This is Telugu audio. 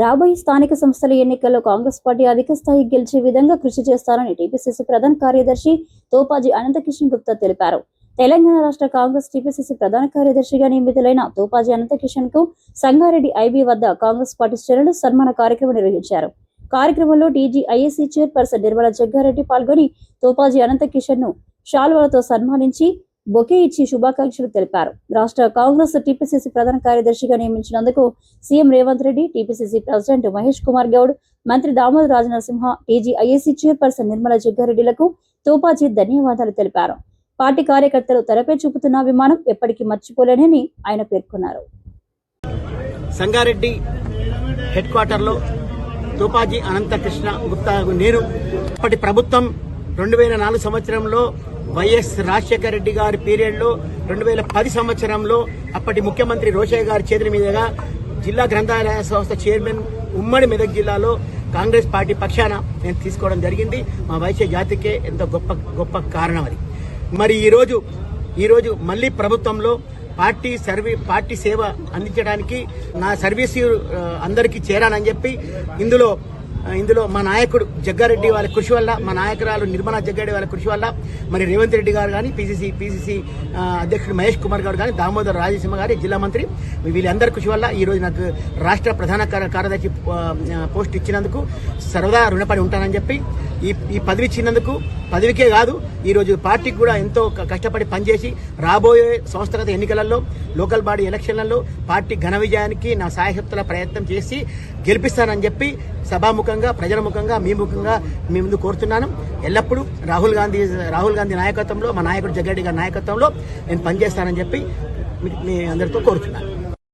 రాబోయే స్థానిక సంస్థల ఎన్నికల్లో కాంగ్రెస్ పార్టీ అధిక స్థాయి గెలిచే విధంగా కృషి చేస్తారని టీపీసీసీ ప్రధాన కార్యదర్శి తోపాజీ అనంతకిషన్ గుప్తా తెలిపారు. తెలంగాణ రాష్ట్ర కాంగ్రెస్ టీపీసీసీ ప్రధాన కార్యదర్శిగా నియమితులైన తోపాజీ అనంతకిషన్కు సంగారెడ్డి ఐబీ వద్ద కాంగ్రెస్ పార్టీ శ్రేణులు సన్మాన కార్యక్రమం నిర్వహించారు. కార్యక్రమంలో టీజీ చైర్పర్సన్ నిర్మల జగ్గారెడ్డి పాల్గొని తోపాజీ అనంతకిషన్ను శాల్వాలతో సన్మానించి బొకే ఇచ్చి శుభాకాంక్షలు తెలిపారు. రాష్ట్ర కాంగ్రెస్ టీపీసీసీ ప్రధాన కార్యదర్శిగా నియమించినందుకు CM Revanth Reddy TPCC president Mahesh Kumar Goud మంత్రి Damodar Rajanarasimha TG IAC chairperson Nirmala జగ్గారెడ్డిలకు తోపాజీ ధన్యవాదాలు తెలిపారు. పార్టీ కార్యకర్తలు తెరపై చూపుతున్న అభిమానం ఎప్పటికీ మర్చిపోలేనని ఆయన పేర్కొన్నారు. సంగారెడ్డి హెడ్ క్వార్టర్లో తోపాజీ అనంతకృష్ణ గుప్తా నేను అప్పటి ప్రభుత్వం రెండు వేల నాలుగు సంవత్సరంలో వైఎస్ రాజశేఖర రెడ్డి గారి పీరియడ్లో రెండు వేల పది సంవత్సరంలో అప్పటి ముఖ్యమంత్రి రోషయ్య గారి చేతుల మీదుగా జిల్లా గ్రంథాలయ సంస్థ చైర్మన్ ఉమ్మడి మెదక్ జిల్లాలో కాంగ్రెస్ పార్టీ పక్షాన నేను తీసుకోవడం జరిగింది. మా వైశ్య జాతికే ఎంతో గొప్ప గొప్ప కారణం అది. మరి ఈరోజు ఈరోజు మళ్ళీ ప్రభుత్వంలో పార్టీ సర్వీ పార్టీ సేవ అందించడానికి నా సర్వీసు అందరికీ చేరానని చెప్పి ఇందులో ఇందులో మా నాయకుడు జగ్గారెడ్డి వాళ్ళ కృషి వల్ల మా నాయకురాలు నిర్మలా జగ్గారెడ్డి వాళ్ళ కృషి వల్ల మరి రేవంత్ రెడ్డి గారు కానీ పీసీసీ పీసీసీ అధ్యక్షుడు మహేష్ కుమార్ గారు కానీ దామోదర్ రాజసింహ గారి జిల్లా మంత్రి వీళ్ళందరి కృషి వల్ల ఈ రోజు నాకు రాష్ట్ర ప్రధాన కార్య- కార్యదర్శి పోస్ట్ ఇచ్చినందుకు సర్వదా రుణపడి ఉంటానని చెప్పి ఈ ఈ పదవి ఇచ్చినందుకు పదవికే కాదు ఈరోజు పార్టీకి కూడా ఎంతో క- కష్టపడి పనిచేసి రాబోయే సంస్థాగత ఎన్నికలలో లోకల్ బాడీ ఎలక్షన్లలో పార్టీ ఘన విజయానికి నా సాయశక్తుల ప్రయత్నం చేసి గెలిపిస్తానని చెప్పి సభాముఖంగా ప్రజల ముఖంగా మీ ముఖంగా మీ ముందు కోరుతున్నాను. ఎల్లప్పుడూ రాహుల్ గాంధీ రాహుల్ గాంధీ నాయకత్వంలో మా నాయకుడు జగ్గారెడ్డి గారి నాయకత్వంలో నేను పనిచేస్తానని చెప్పి మీ అందరితో కోరుతున్నాను.